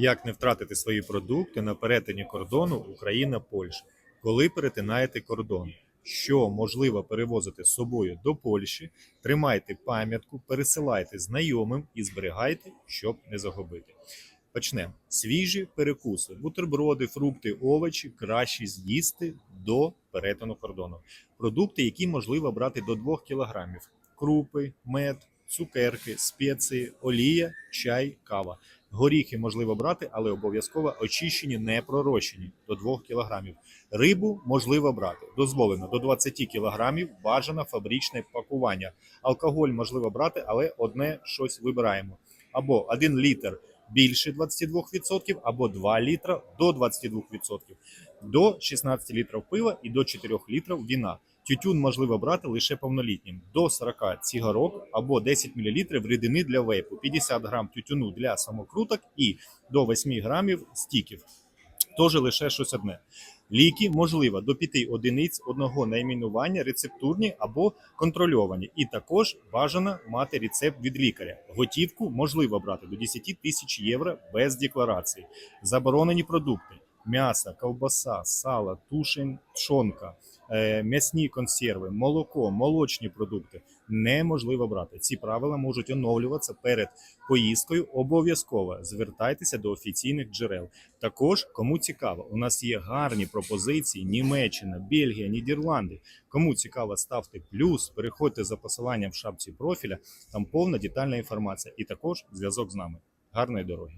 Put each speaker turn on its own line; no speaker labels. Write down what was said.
Як не втратити свої продукти на перетині кордону Україна-Польща? Коли перетинаєте кордон, що можливо перевозити з собою до Польщі, тримайте пам'ятку, пересилайте знайомим і зберігайте, щоб не загубити. Почнемо. Свіжі перекуси, бутерброди, фрукти, овочі краще з'їсти до перетину кордону. Продукти, які можливо брати до 2 кг. Крупи, мед, цукерки, спеції, олія, чай, кава. Горіхи можливо брати, але обов'язково очищені, не пророщені до 2 кг. Рибу можливо брати. Дозволено до 20 кг, бажано фабричне пакування. Алкоголь можливо брати, але одне щось вибираємо. Або 1 літр більше 22%, або 2 літра до 22%, до 16 літрів пива і до 4 літрів віна. Тютюн можливо брати лише повнолітнім до 40 цигарок або 10 мл рідини для вейпу, 50 грам тютюну для самокруток і до 8 грамів стіків. Тож лише щось одне. Ліки можливо до 5 одиниць одного найменування рецептурні або контрольовані, і також бажано мати рецепт від лікаря. Готівку можливо брати до 10 тисяч євро без декларації. Заборонені продукти: м'ясо, ковбаса, сало, тушень, тушонка, е, м'ясні консерви, молоко, молочні продукти неможливо брати. Ці правила можуть оновлюватися перед поїздкою. Обов'язково звертайтеся до офіційних джерел. Також, кому цікаво, у нас є гарні пропозиції: Німеччина, Бельгія, Нідерланди. Кому цікаво, ставте плюс, переходьте за посиланням в шапці профіля. Там повна детальна інформація, і також зв'язок з нами. Гарної дороги!